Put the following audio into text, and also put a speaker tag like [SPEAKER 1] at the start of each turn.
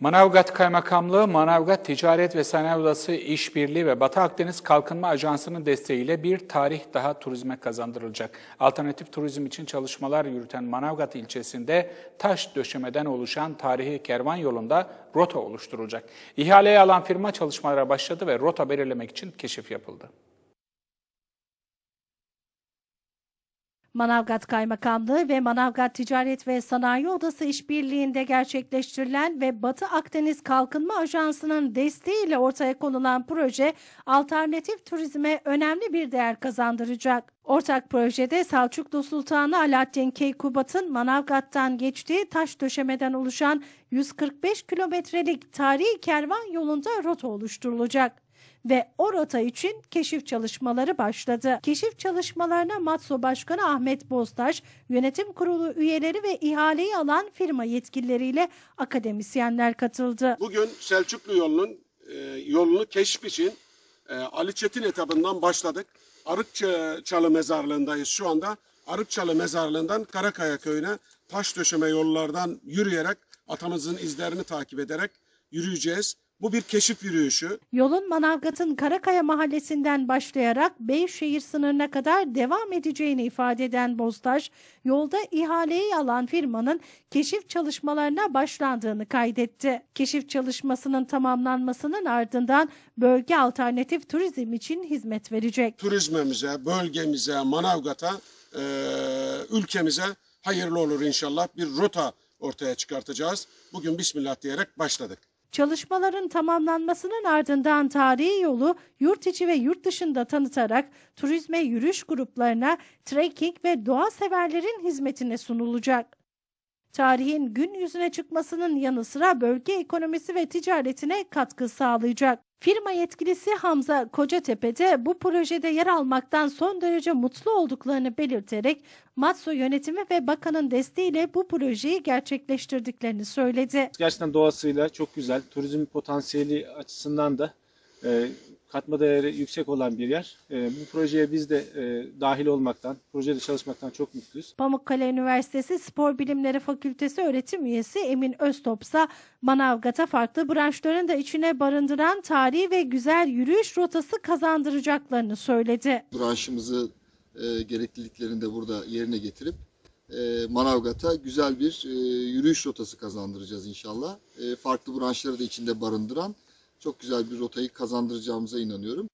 [SPEAKER 1] Manavgat Kaymakamlığı, Manavgat Ticaret ve Sanayi Odası İşbirliği ve Batı Akdeniz Kalkınma Ajansı'nın desteğiyle bir tarih daha turizme kazandırılacak. Alternatif turizm için çalışmalar yürüten Manavgat ilçesinde taş döşemeden oluşan tarihi kervan yolunda rota oluşturulacak. İhaleyi alan firma çalışmalara başladı ve rota belirlemek için keşif yapıldı.
[SPEAKER 2] Manavgat Kaymakamlığı ve Manavgat Ticaret ve Sanayi Odası işbirliğinde gerçekleştirilen ve Batı Akdeniz Kalkınma Ajansı'nın desteğiyle ortaya konulan proje alternatif turizme önemli bir değer kazandıracak. Ortak projede Selçuklu Sultanı Alaaddin Keykubat'ın Manavgat'tan geçtiği taş döşemeden oluşan 145 kilometrelik tarihi kervan yolunda rota oluşturulacak ve o rota için keşif çalışmaları başladı. Keşif çalışmalarına Matso Başkanı Ahmet Boztaş, yönetim kurulu üyeleri ve ihaleyi alan firma yetkilileriyle akademisyenler katıldı.
[SPEAKER 3] Bugün Selçuklu yolunun e, yolunu keşif için e, Ali Çetin etabından başladık. Arıkçalı mezarlığındayız şu anda. Arıkçalı mezarlığından Karakaya köyüne taş döşeme yollardan yürüyerek atamızın izlerini takip ederek yürüyeceğiz. Bu bir keşif yürüyüşü.
[SPEAKER 2] Yolun Manavgat'ın Karakaya mahallesinden başlayarak Beyşehir sınırına kadar devam edeceğini ifade eden Boztaş, yolda ihaleyi alan firmanın keşif çalışmalarına başlandığını kaydetti. Keşif çalışmasının tamamlanmasının ardından bölge alternatif turizm için hizmet verecek.
[SPEAKER 3] Turizmimize, bölgemize, Manavgat'a, e, ülkemize hayırlı olur inşallah. Bir rota ortaya çıkartacağız. Bugün Bismillah diyerek başladık.
[SPEAKER 2] Çalışmaların tamamlanmasının ardından tarihi yolu yurt içi ve yurt dışında tanıtarak turizme yürüyüş gruplarına trekking ve doğa severlerin hizmetine sunulacak. Tarihin gün yüzüne çıkmasının yanı sıra bölge ekonomisi ve ticaretine katkı sağlayacak. Firma yetkilisi Hamza Kocatepe de bu projede yer almaktan son derece mutlu olduklarını belirterek Matso yönetimi ve bakanın desteğiyle bu projeyi gerçekleştirdiklerini söyledi.
[SPEAKER 4] Gerçekten doğasıyla çok güzel. Turizm potansiyeli açısından da e, katma değeri yüksek olan bir yer. E, bu projeye biz de e, dahil olmaktan, projede çalışmaktan çok mutluyuz.
[SPEAKER 2] Pamukkale Üniversitesi Spor Bilimleri Fakültesi öğretim üyesi Emin Öztopsa, Manavgat'a farklı branşların da içine barındıran tarihi ve güzel yürüyüş rotası kazandıracaklarını söyledi.
[SPEAKER 5] branşımızı e, gerekliliklerini de burada yerine getirip e, Manavgat'a güzel bir e, yürüyüş rotası kazandıracağız inşallah. E, farklı branşları da içinde barındıran çok güzel bir rotayı kazandıracağımıza inanıyorum.